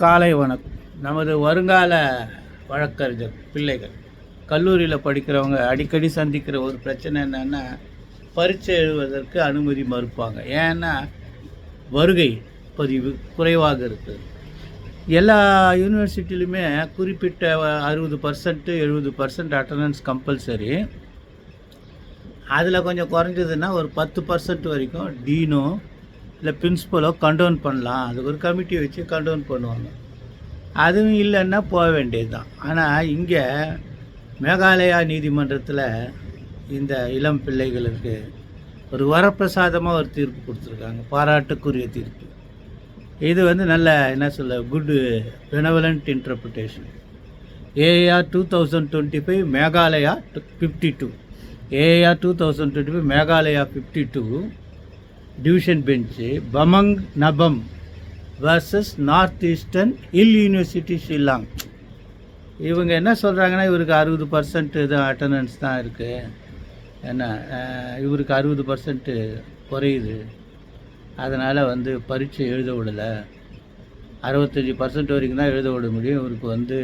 காலை வணக்கம். நமது வருங்கால வழக்கறிஞர் பிள்ளைகள். கல்லூரியில் படிக்கிறவங்க அடிக்கடி சந்திக்கிற ஒரு பிரச்சனை என்னென்னா பரீட்சை எழுதுவதற்கு அனுமதி மறுப்பாங்க. ஏன்னா வருகை பதிவு குறைவாக இருக்குது. எல்லா யூனிவர்சிட்டிலையுமே குறிப்பிட்ட அறுபது பர்சன்ட்டு எழுபது பர்சன்ட் அட்டண்டன்ஸ் கம்பல்சரி. அதில் கொஞ்சம் குறைஞ்சதுன்னா ஒரு பத்து பர்சன்ட் வரைக்கும் டீனோ இல்லை பிரின்ஸ்பலோ கண்டோன் பண்ணலாம். அதுக்கு ஒரு கமிட்டி வச்சு கண்டோன் பண்ணுவாங்க. அதுவும் இல்லைன்னா போக வேண்டியது தான் ஆனால் இங்கே மேகாலயா நீதிமன்றத்தில் இந்த இளம் பிள்ளைகளுக்கு ஒரு வரப்பிரசாதமாக ஒரு தீர்ப்பு கொடுத்துருக்காங்க. பாராட்டுக்குரிய தீர்ப்பு. இது வந்து நல்ல என்ன சொல்ல good benevolent interpretation AR two thousand twenty five Meghalaya fifty two AR two thousand twenty five Meghalaya fifty two division bench Bamang Nabam versus North Eastern Hill University Shillong இவங்க என்ன சொல்கிறாங்கன்னா இவருக்கு அறுபது பர்சன்ட் இது அட்டண்டன்ஸ் தான் இருக்குது என்ன இவருக்கு அறுபது பர்சன்ட்டு குறையுது. அதனால் வந்து பரீட்சை எழுத விடலை. அறுபத்தஞ்சி பர்சன்ட் வரைக்கும் தான் எழுத விட முடியும். இவருக்கு வந்து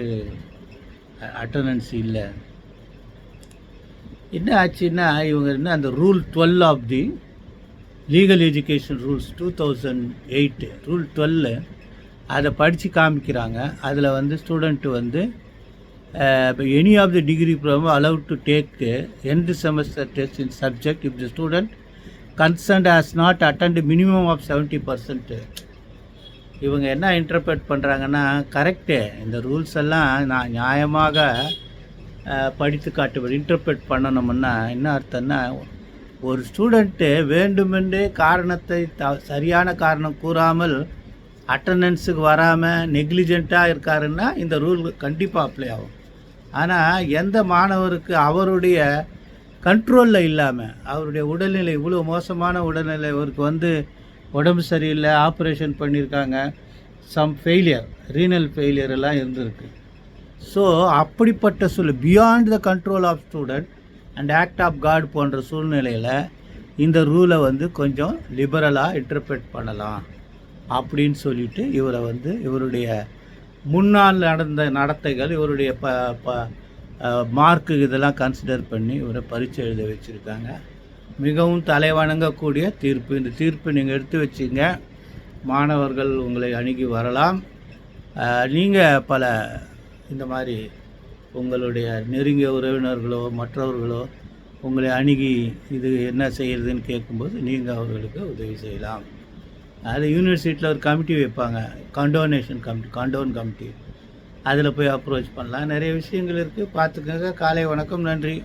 அட்டண்டன்ஸ் இல்லை. என்ன ஆச்சுன்னா இவங்க என்ன அந்த rule twelve of the legal education rules two thousand eight rule twelve அதை படித்து காமிக்கிறாங்க. அதில் வந்து ஸ்டூடெண்ட்டு வந்து இப்போ any of the degree program allow to take end semester test in subject if the student concerned has not attend minimum of seventy percent இவங்க என்ன interpret பண்ணுறாங்கன்னா கரெக்டு இந்த ரூல்ஸ் எல்லாம் நான் நியாயமாக படித்து காட்டு இன்டர்பிரட் பண்ணணும்னா என்ன அர்த்தம்னா ஒரு ஸ்டூடெண்ட்டு வேண்டுமென்றே காரணத்தை த சரியான காரணம் கூறாமல் அட்டண்டன்ஸுக்கு வராமல் நெக்லிஜெண்ட்டாக இருக்காருன்னா இந்த ரூல் கண்டிப்பாக அப்ளை ஆகும். ஆனால் எந்த மாணவருக்கு அவருடைய கண்ட்ரோலில் இல்லாமல் அவருடைய உடல்நிலை இவ்வளோ மோசமான உடல்நிலை அவருக்கு வந்து உடம்பு சரியில்லை ஆப்ரேஷன் பண்ணியிருக்காங்க சம் ஃபெயிலியர் ரீனல் ஃபெயிலியர் எல்லாம் இருந்திருக்கு. ஸோ அப்படிப்பட்ட சொல் beyond the control of student and act of God போன்ற சூழ்நிலையில் இந்த ரூலை வந்து கொஞ்சம் லிபரலாக இன்டர்பிரேட் பண்ணலாம் அப்படின்னு சொல்லிட்டு இவரை வந்து இவருடைய முன்னால் நடந்த நடத்தைகள் இவருடைய ப ப மார்க்கு இதெல்லாம் கன்சிடர் பண்ணி இவரை பரீட்சை எழுத வச்சுருக்காங்க. மிகவும் தலைவணங்கக்கூடிய தீர்ப்பு. இந்த தீர்ப்பு நீங்கள் எடுத்து வச்சிங்க. மாணவர்கள் உங்களை அணுகி வரலாம். நீங்கள் பல இந்த மாதிரி உங்களுடைய நெருங்கிய உறவினர்களோ மற்றவர்களோ உங்களை அணுகி இது என்ன செய்கிறதுன்னு கேட்கும்போது நீங்கள் அவர்களுக்கு உதவி செய்யலாம். அது யூனிவர்சிட்டியில் ஒரு கமிட்டி வைப்பாங்க. கண்டோனேஷன் கமிட்டி கண்டோன் கமிட்டி அதில் போய் அப்ரோச் பண்ணலாம். நிறைய விஷயங்கள் இருக்குது பார்த்துக்கங்க. காலை வணக்கம். நன்றி.